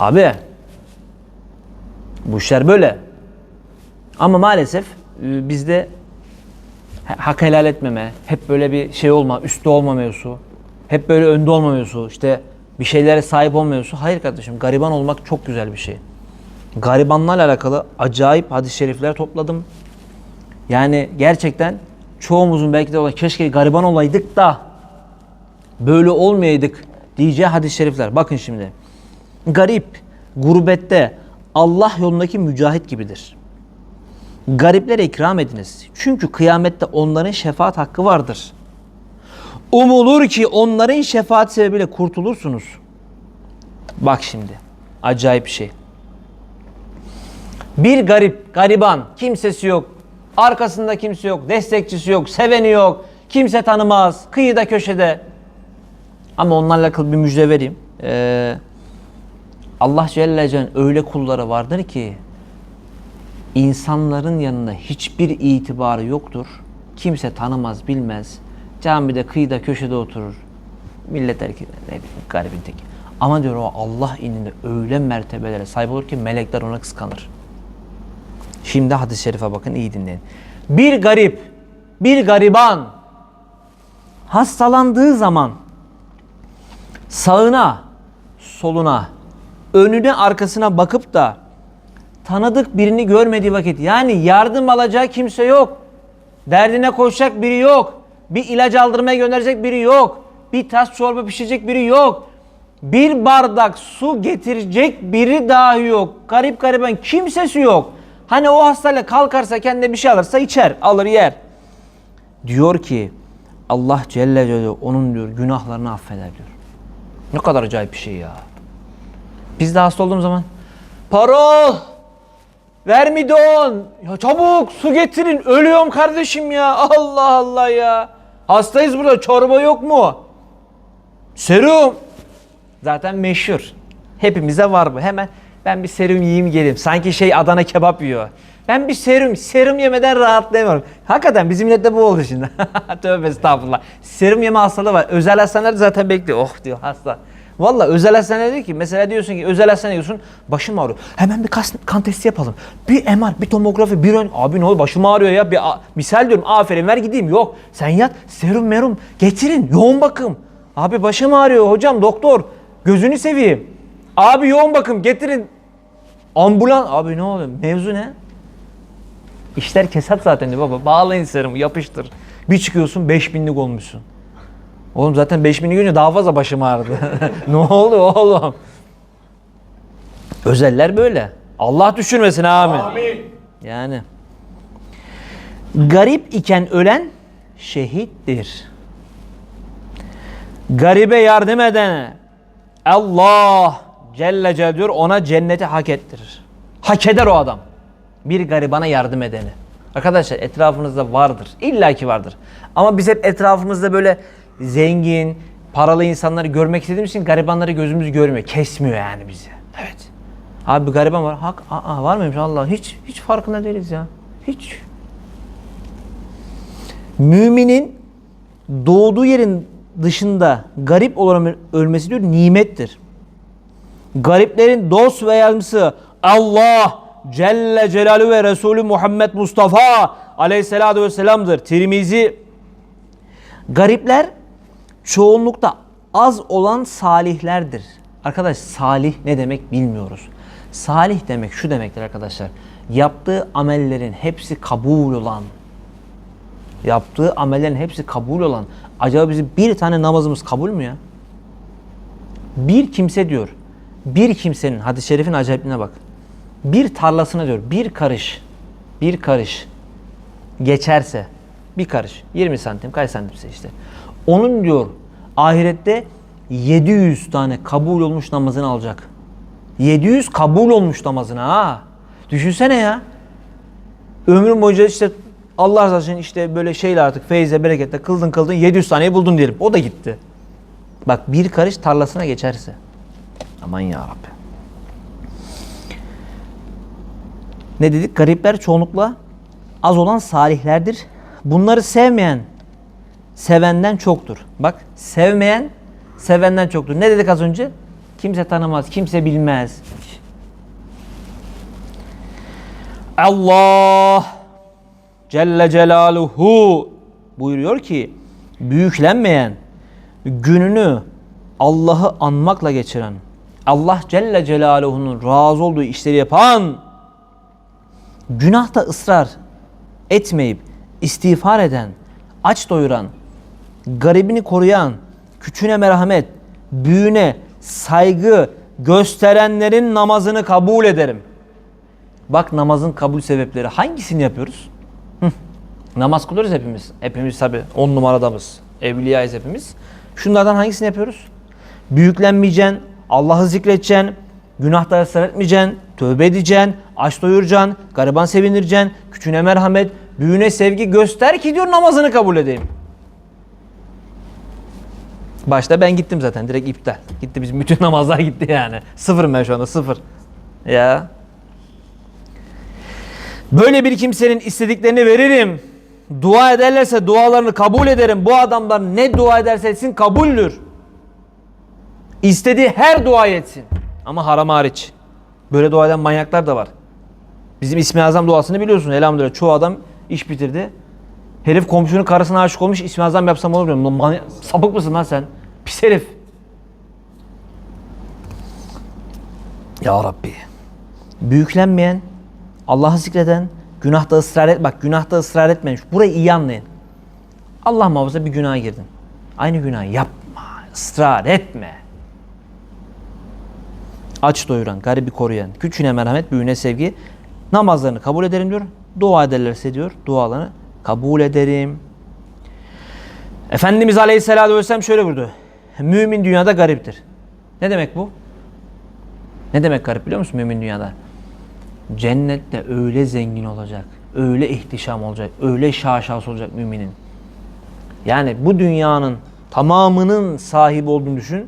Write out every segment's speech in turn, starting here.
Abi bu işler böyle. Ama maalesef e, bizde ha- hak helal etmeme, hep böyle bir şey olma, üstte olma mevzusu, hep böyle önde olma mevzusu, işte bir şeylere sahip olma mevzusu. Hayır kardeşim, gariban olmak çok güzel bir şey. Garibanlarla alakalı acayip hadis-i şerifler topladım. Yani gerçekten çoğumuzun belki de olan keşke gariban olaydık da böyle olmayaydık diyeceği hadis-i şerifler. Bakın şimdi. Garip, gurbette Allah yolundaki mücahit gibidir. Gariplere ikram ediniz. Çünkü kıyamette onların şefaat hakkı vardır. Umulur ki onların şefaat sebebiyle kurtulursunuz. Bak şimdi. Acayip bir şey. Bir garip, gariban, kimsesi yok. Arkasında kimse yok, destekçisi yok, seveni yok. Kimse tanımaz, kıyıda köşede. Ama onlarla alakalı bir müjde vereyim. Ee, Allah Celle Celaluhu öyle kulları vardır ki insanların yanında hiçbir itibarı yoktur. Kimse tanımaz, bilmez. Camide, kıyıda, köşede oturur. Millet ne bileyim, garibin teki. Ama diyor o Allah ininde öyle mertebelere sahip olur ki melekler ona kıskanır. Şimdi hadis-i şerife bakın iyi dinleyin. Bir garip, bir gariban hastalandığı zaman sağına, soluna, önüne, arkasına bakıp da tanıdık birini görmediği vakit yani yardım alacağı kimse yok. Derdine koşacak biri yok. Bir ilaç aldırmaya gönderecek biri yok. Bir tas çorba pişirecek biri yok. Bir bardak su getirecek biri dahi yok. Garip gariban kimsesi yok. Hani o hastayla kalkarsa kendine bir şey alırsa içer, alır yer. Diyor ki Allah Celle Celaluhu onun diyor günahlarını affeder diyor. Ne kadar acayip bir şey ya. Biz de hasta olduğumuz zaman Parol! Vermidon! Ya çabuk su getirin. Ölüyorum kardeşim ya. Allah Allah ya. Hastayız burada. Çorba yok mu? Serum. Zaten meşhur. Hepimize var bu. Hemen ben bir serum yiyeyim geleyim. Sanki şey Adana kebap yiyor. Ben bir serum, serum yemeden rahatlayamıyorum. Hakikaten bizim millette bu oldu şimdi. Tövbe estağfurullah. Serum yeme hastalığı var. Özel hastanelerde zaten bekliyor. Oh diyor hasta. Valla özel hastanede diyor ki mesela diyorsun ki özel hastaneye gidiyorsun başım ağrıyor. Hemen bir kas, kan testi yapalım. Bir MR, bir tomografi, bir ön... Abi ne oluyor başım ağrıyor ya. Bir, misal diyorum aferin ver gideyim. Yok sen yat serum merum getirin yoğun bakım. Abi başım ağrıyor hocam doktor gözünü seveyim. Abi yoğun bakım getirin. Ambulans abi ne oluyor mevzu ne? İşler kesat zaten diyor baba. Bağlayın serumu yapıştır. Bir çıkıyorsun 5000'lik olmuşsun. Oğlum zaten 5000'lik görünce daha fazla başım ağrıdı. ne oldu oğlum? Özeller böyle. Allah düşürmesin amin. Yani. Garip iken ölen şehittir. Garibe yardım edene Allah Celle diyor ona cenneti hak ettirir. Hak eder o adam. Bir garibana yardım edeni. Arkadaşlar etrafınızda vardır. İlla ki vardır. Ama biz hep etrafımızda böyle zengin, paralı insanları görmek istediğimiz için garibanları gözümüz görmüyor. Kesmiyor yani bizi. Evet. Abi bir gariban var. Hak, aa, var mıymış Allah? Hiç hiç farkında değiliz ya. Hiç. Müminin doğduğu yerin dışında garip olarak ölmesi diyor nimettir. Gariplerin dost ve yardımcısı Allah Celle Celaluhu ve Resulü Muhammed Mustafa Aleyhisselatü Vesselam'dır. Tirmizi Garipler çoğunlukta az olan salihlerdir. Arkadaş salih ne demek bilmiyoruz. Salih demek şu demektir arkadaşlar. Yaptığı amellerin hepsi kabul olan, yaptığı amellerin hepsi kabul olan. Acaba bizim bir tane namazımız kabul mü ya? Bir kimse diyor, bir kimsenin hadis-i şerifin acayipliğine bak. Bir tarlasına diyor, bir karış, bir karış geçerse, bir karış, 20 santim, kaç santimse işte. Onun diyor ahirette 700 tane kabul olmuş namazını alacak. 700 kabul olmuş namazına ha. Düşünsene ya. Ömrün boyunca işte Allah razı olsun işte böyle şeyle artık feyze bereketle kıldın kıldın 700 taneyi buldun diyelim. O da gitti. Bak bir karış tarlasına geçerse. Aman ya Rabbi. Ne dedik? Garipler çoğunlukla az olan salihlerdir. Bunları sevmeyen sevenden çoktur. Bak sevmeyen sevenden çoktur. Ne dedik az önce? Kimse tanımaz, kimse bilmez. Allah Celle Celaluhu buyuruyor ki büyüklenmeyen gününü Allah'ı anmakla geçiren Allah Celle Celaluhu'nun razı olduğu işleri yapan günahta ısrar etmeyip istiğfar eden, aç doyuran, garibini koruyan, küçüğüne merhamet, büyüğüne saygı gösterenlerin namazını kabul ederim. Bak namazın kabul sebepleri hangisini yapıyoruz? Namaz kılıyoruz hepimiz. Hepimiz tabi on numaradamız. Evliyayız hepimiz. Şunlardan hangisini yapıyoruz? Büyüklenmeyeceksin, Allah'ı zikredeceksin, günahta ısrar etmeyeceksin, tövbe edeceksin, aç doyuracaksın, gariban sevindireceksin, küçüğüne merhamet, büyüğüne sevgi göster ki diyor namazını kabul edeyim. Başta ben gittim zaten direkt iptal. Gitti bizim bütün namazlar gitti yani. Sıfırım ben şu anda sıfır. Ya. Böyle bir kimsenin istediklerini veririm. Dua ederlerse dualarını kabul ederim. Bu adamlar ne dua ederse etsin kabuldür. İstediği her dua etsin. Ama haram hariç. Böyle dua eden manyaklar da var. Bizim İsmi Azam duasını biliyorsun. Elhamdülillah çoğu adam iş bitirdi. Herif komşunun karısına aşık olmuş. İsmi Azam yapsam olur mu? Sapık mısın lan sen? Pis herif. Ya Rabbi. Büyüklenmeyen, Allah'ı zikreden, günahta ısrar et. Bak günahta ısrar etmeyin. Burayı iyi anlayın. Allah muhafaza bir günaha girdin. Aynı günah yapma. ısrar etme. Aç doyuran, garibi koruyan, küçüğüne merhamet, büyüğüne sevgi. Namazlarını kabul ederim diyor. Dua ederlerse diyor, dualarını kabul ederim. Efendimiz Aleyhisselatü Vesselam şöyle buyurdu. Mümin dünyada gariptir. Ne demek bu? Ne demek garip biliyor musun mümin dünyada? Cennette öyle zengin olacak, öyle ihtişam olacak, öyle şaşası olacak müminin. Yani bu dünyanın tamamının sahibi olduğunu düşün.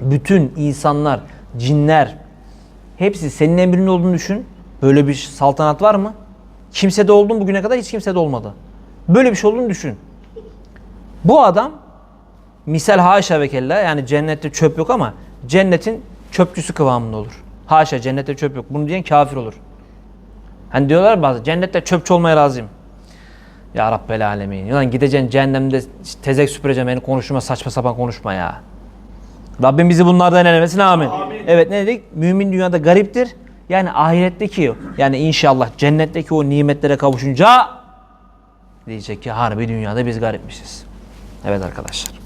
Bütün insanlar, cinler hepsi senin emrinde olduğunu düşün. Böyle bir saltanat var mı? Kimsede oldu mu bugüne kadar? Hiç kimsede olmadı. Böyle bir şey olduğunu düşün. Bu adam misal haşa ve kella yani cennette çöp yok ama cennetin çöpçüsü kıvamında olur. Haşa cennette çöp yok. Bunu diyen kafir olur. Hani diyorlar bazı cennette çöpçü olmaya razıyım. Ya Rabbel Alemin. Ulan gideceksin cehennemde tezek süpüreceğim beni konuşma saçma sapan konuşma ya. Rabbim bizi bunlardan eylemesin amin. Evet ne dedik? Mümin dünyada gariptir. Yani ahiretteki yani inşallah cennetteki o nimetlere kavuşunca diyecek ki harbi dünyada biz garipmişiz. Evet arkadaşlar.